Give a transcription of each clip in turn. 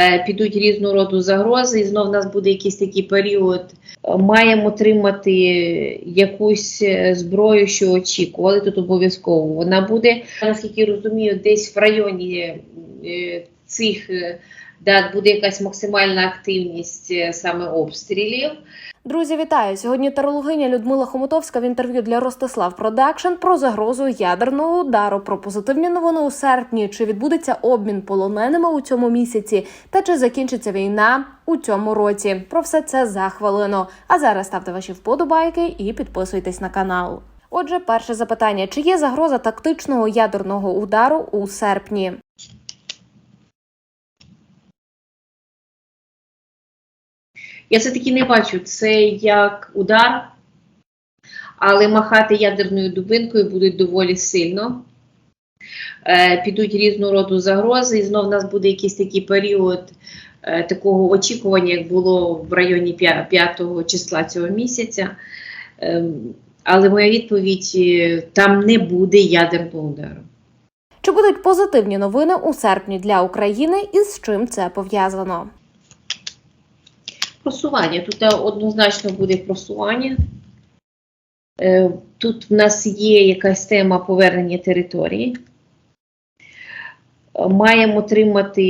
Е, Підуть різного роду загрози, і знов у нас буде якийсь такий період. Е, Маємо тримати якусь е, зброю, що очікували тут обов'язково. Вона буде, наскільки я розумію, десь в районі цих е, дат буде якась максимальна активність е, саме обстрілів. Друзі, вітаю! Сьогодні тарологиня Людмила Хомутовська в інтерв'ю для Ростислав Продакшн про загрозу ядерного удару, про позитивні новини у серпні, чи відбудеться обмін полоненими у цьому місяці, та чи закінчиться війна у цьому році. Про все це за хвилину. А зараз ставте ваші вподобайки і підписуйтесь на канал. Отже, перше запитання: чи є загроза тактичного ядерного удару у серпні? Я все-таки не бачу це як удар, але махати ядерною дубинкою будуть доволі сильно. Е, Підуть різного роду загрози, і знов у нас буде якийсь такий період е, такого очікування, як було в районі 5 числа цього місяця. Ем, Але моя відповідь: е, там не буде ядерного удару. Чи будуть позитивні новини у серпні для України і з чим це пов'язано? Просування. Тут е, однозначно буде просування. Е, Тут в нас є якась тема повернення території. Е, Маємо отримати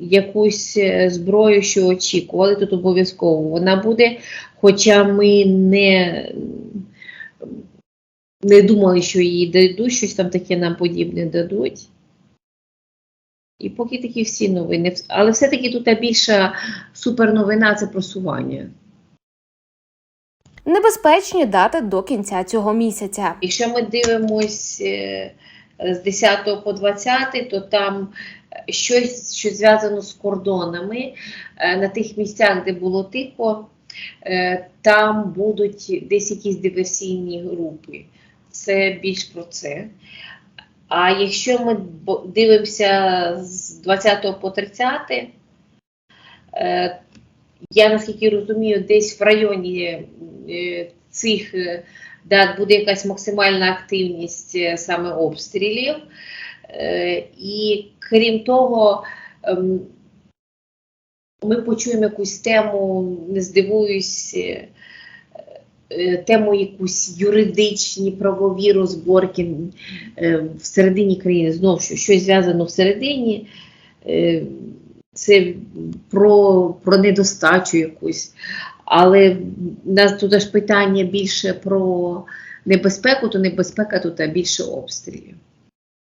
якусь зброю, що очікували. Тут обов'язково вона буде, хоча ми не, не думали, що її дадуть, щось там таке нам подібне дадуть. І поки такі всі новини. Але все-таки тут більша суперновина це просування. Небезпечні дати до кінця цього місяця. Якщо ми дивимось е, з 10 по 20, то там е, щось, що зв'язано з кордонами е, на тих місцях, де було тихо, там будуть десь якісь диверсійні групи. Це більш про це. А якщо ми дивимося з 20 по 30, е, я наскільки розумію, десь в районі е, цих е, дат буде якась максимальна активність саме обстрілів. І крім того, ем, ми почуємо якусь тему, не здивуюсь, тему якусь юридичні, правові розборки е, всередині країни. Знову що щось зв'язано всередині. е, Це про, про недостачу якусь. Але в нас тут аж питання більше про небезпеку, то небезпека тут а більше обстрілів.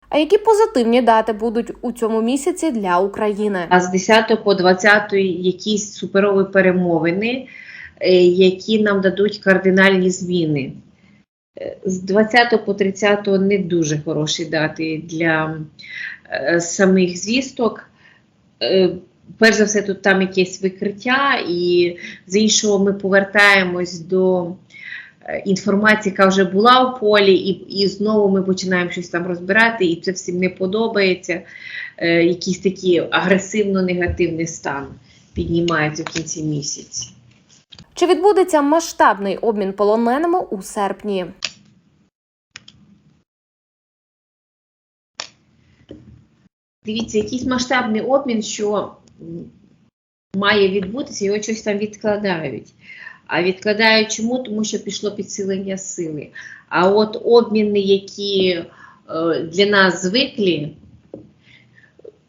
А які позитивні дати будуть у цьому місяці для України? А з 10 по 20 якісь суперові перемовини, е, які нам дадуть кардинальні зміни. Е, З 20 по 30 не дуже хороші дати для е, самих звісток. Е, Перш за все, тут там якесь викриття, і з іншого ми повертаємось до е, інформації, яка вже була в полі, і, і знову ми починаємо щось там розбирати, і це всім не подобається. Е, Якийсь такий агресивно-негативний стан піднімається в кінці місяця. Чи відбудеться масштабний обмін полоненими у серпні? Дивіться, якийсь масштабний обмін, що має відбутися, його щось там відкладають. А відкладають чому? Тому що пішло підсилення сили. А от обміни, які е, для нас звиклі,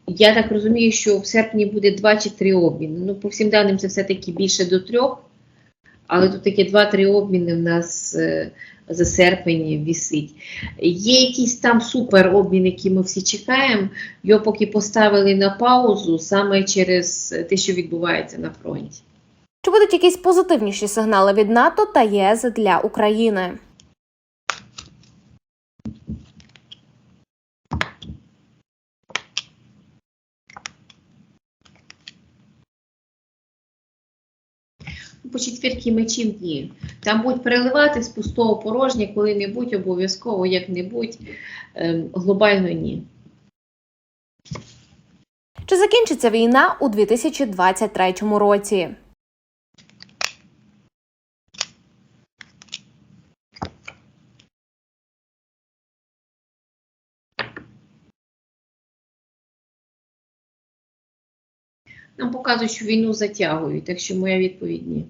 я так розумію, що в серпні буде два чи три обміни. Ну, по всім даним, це все-таки більше до трьох, але тут такі два-три обміни в нас е, за серпень вісить. Є якийсь там супер обмін, який ми всі чекаємо. Його поки поставили на паузу саме через те, що відбувається на фронті. Чи будуть якісь позитивніші сигнали від НАТО та ЄС для України? По четвірки мечів ні. Там будуть переливати з пустого порожнє коли-небудь, обов'язково як-небудь. Ем, глобально ні. Чи закінчиться війна у 2023 році? нам показують, що війну затягують. Так що моя відповідь ні.